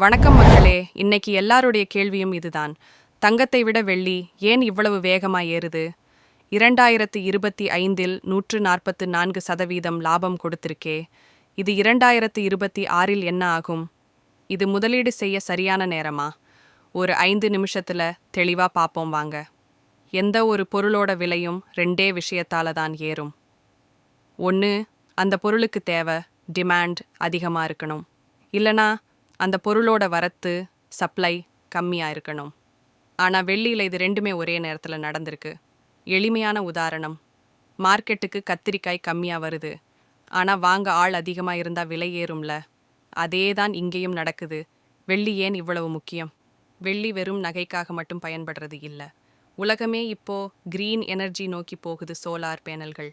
வணக்கம் மக்களே. இன்னைக்கு எல்லாருடைய கேள்வியும் இதுதான். தங்கத்தை விட வெள்ளி ஏன் இவ்வளவு வேகமா ஏறுது? இரண்டாயிரத்து இருபத்தி ஐந்தில் நூற்று நாற்பத்து நான்கு சதவீதம் லாபம் கொடுத்திருக்கே. இது இரண்டாயிரத்து இருபத்தி ஆறில் என்ன ஆகும்? இது முதலீடு செய்ய சரியான நேரமா? ஒரு ஐந்து நிமிஷத்தில் தெளிவாக பார்ப்போம் வாங்க. எந்த ஒரு பொருளோட விலையும் ரெண்டே விஷயத்தால தான் ஏறும். ஒன்று அந்த பொருளுக்கு தேவை டிமாண்ட் அதிகமாக இருக்கணும். இல்லைனா அந்த பொருளோட வரத்து சப்ளை கம்மியாக இருக்கணும். ஆனால் வெள்ளியில் இது ரெண்டுமே ஒரே நேரத்தில் நடந்திருக்கு. எளிமையான உதாரணம். மார்க்கெட்டுக்கு கத்திரிக்காய் கம்மியாக வருது. ஆனால் வாங்க ஆள் அதிகமாக இருந்தால் விலை ஏறும்ல. அதே தான் இங்கேயும் நடக்குது. வெள்ளி ஏன் இவ்வளவு முக்கியம்? வெள்ளி வெறும் நகைக்காக மட்டும் பயன்படுறது இல்லை. உலகமே இப்போ கிரீன் எனர்ஜி நோக்கி போகுது சோலார் பேனல்கள்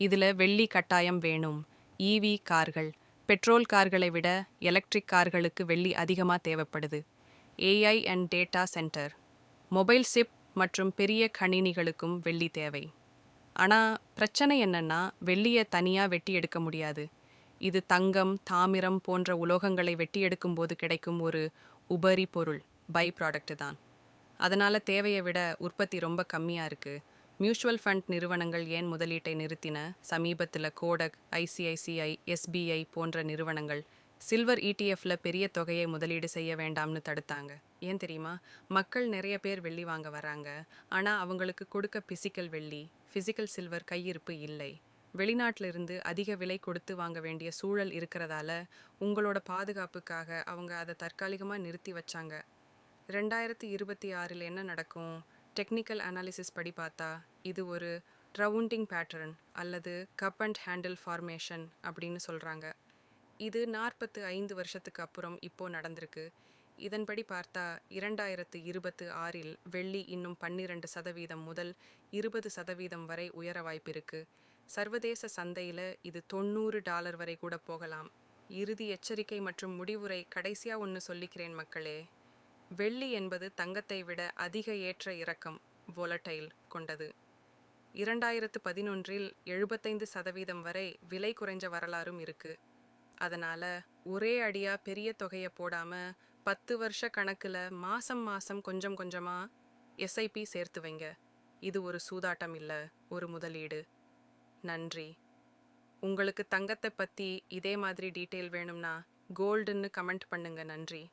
இதில் வெள்ளி கட்டாயம் வேணும். ஈவி கார்கள் பெட்ரோல் கார்களை விட எலக்ட்ரிக் கார்களுக்கு வெள்ளி அதிகமாக தேவைப்படுது. AI and data center mobile chip மற்றும் பெரிய கணினிகளுக்கும் வெள்ளி தேவை. ஆனால் பிரச்சனை என்னன்னா வெள்ளியை தனியாக வெட்டி எடுக்க முடியாது. இது தங்கம் தாமிரம் போன்ற உலோகங்களை வெட்டி எடுக்கும்போது கிடைக்கும் ஒரு உபரி பொருள் பை ப்ராடக்ட் தான். அதனால் தேவையை விட உற்பத்தி ரொம்ப கம்மியாக இருக்குது மியூச்சுவல் ஃபண்ட் நிறுவனங்கள் ஏன் முதலீட்டை நிறுத்தின? சமீபத்தில் கோடக் ஐசிஐசிஐ எஸ்பிஐ போன்ற நிறுவனங்கள் சில்வர் இடிஎஃப்ல பெரிய தொகையை முதலீடு செய்ய வேண்டாம்னு தடுத்தாங்க. ஏன் தெரியுமா? மக்கள் நிறைய பேர் வெள்ளி வாங்க வராங்க. ஆனால் அவங்களுக்கு கொடுக்க பிசிக்கல் வெள்ளி ஃபிசிக்கல் சில்வர் கையிருப்பு இல்லை. வெளிநாட்டிலிருந்து அதிக விலை கொடுத்து வாங்க வேண்டிய சூழல் இருக்கிறதால உங்களோட பாதுகாப்புக்காக அவங்க அதை தற்காலிகமாக நிறுத்தி வச்சாங்க. ரெண்டாயிரத்தி இருபத்தி ஆறில் என்ன நடக்கும்? டெக்னிக்கல் அனாலிசிஸ் படி பார்த்தா இது ஒரு ரவுண்டிங் பேட்டர்ன் அல்லது கப் அண்ட் ஹேண்டில் ஃபார்மேஷன் அப்படின்னு சொல்கிறாங்க இது நாற்பத்து ஐந்து வருஷத்துக்கு அப்புறம் இப்போ நடந்திருக்கு. இதன்படி பார்த்தா இரண்டாயிரத்து இருபத்து ஆறில் வெள்ளி இன்னும் பன்னிரண்டு சதவீதம் முதல் இருபது சதவீதம் வரை உயர வாய்ப்பிருக்கு சர்வதேச சந்தையில் இது தொண்ணூறு டாலர் வரை கூட போகலாம். இறுதி எச்சரிக்கை மற்றும் முடிவுரை கடைசியாக ஒன்று சொல்லிக்கிறேன் மக்களே. வெள்ளி என்பது தங்கத்தை விட அதிக ஏற்ற இறக்கம் வோலட்டைல் கொண்டது. இரண்டாயிரத்து பதினொன்றில் எழுபத்தைந்து சதவீதம் வரை விலை குறைஞ்ச வரலாறும் இருக்கு. அதனால ஒரே அடியா பெரிய தொகையை போடாம பத்து வருஷ கணக்குல மாசம் மாசம் கொஞ்சம் கொஞ்சமா எஸ்ஐபி சேர்த்து வைங்க. இது ஒரு சூதாட்டம் இல்ல ஒரு முதலீடு. நன்றி. உங்களுக்கு தங்கத்தை பத்தி இதே மாதிரி டீட்டெயில் வேணும்னா கோல்டுன்னு கமெண்ட் பண்ணுங்க நன்றி.